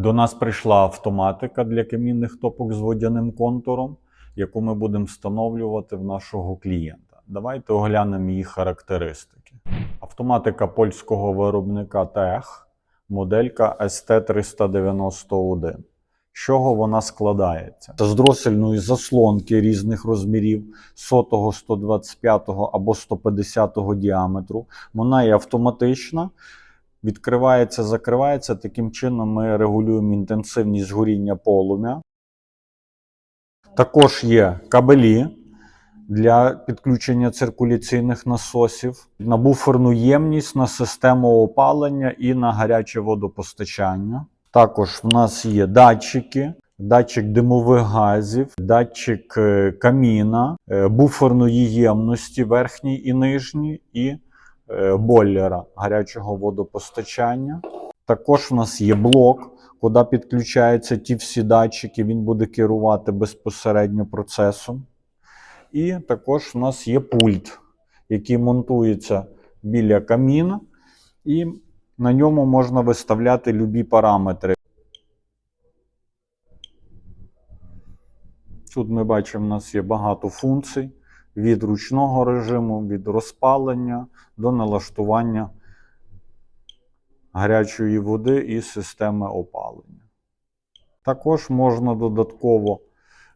До нас прийшла автоматика для камінних топок з водяним контуром, яку ми будемо встановлювати в нашого клієнта. Давайте оглянемо її характеристики. Автоматика польського виробника TECH, моделька ST391. З чого вона складається? З дросельної заслонки різних розмірів 100, 125 або 150 діаметру. Вона є автоматична, відкривається, закривається. Таким чином ми регулюємо інтенсивність горіння полум'я. Також є кабелі для підключення циркуляційних насосів, на буферну ємність, на систему опалення і на гаряче водопостачання. Також в нас є датчики, датчик димових газів, датчик е, каміна, е, буферної ємності верхній і нижній, і бойлера гарячого водопостачання. Також в нас є блок, куди підключаються ті всі датчики, він буде керувати безпосередньо процесом. І також в нас є пульт, який монтується біля каміна, і на ньому можна виставляти любі параметри. Тут ми бачимо, у нас є багато функцій від ручного режиму, від розпалення до налаштування гарячої води і системи опалення. Також можна додатково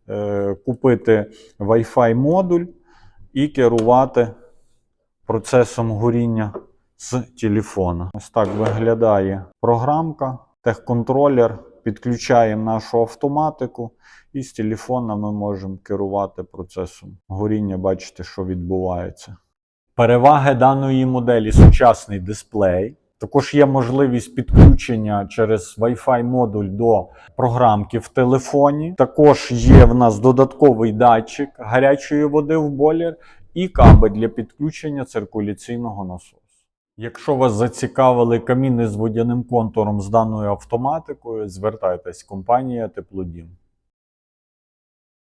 е, купити Wi-Fi модуль і керувати процесом горіння з телефона. Ось так виглядає програмка, техконтролер. Підключаємо нашу автоматику, і з телефона ми можемо керувати процесом горіння, бачите, що відбувається. Переваги даної моделі сучасний дисплей. Також є можливість підключення через Wi-Fi модуль до програмки в телефоні. Також є в нас додатковий датчик гарячої води в бойлер і кабель для підключення циркуляційного насосу. Якщо вас зацікавили каміни з водяним контуром з даною автоматикою, звертайтесь компанія Теплодім.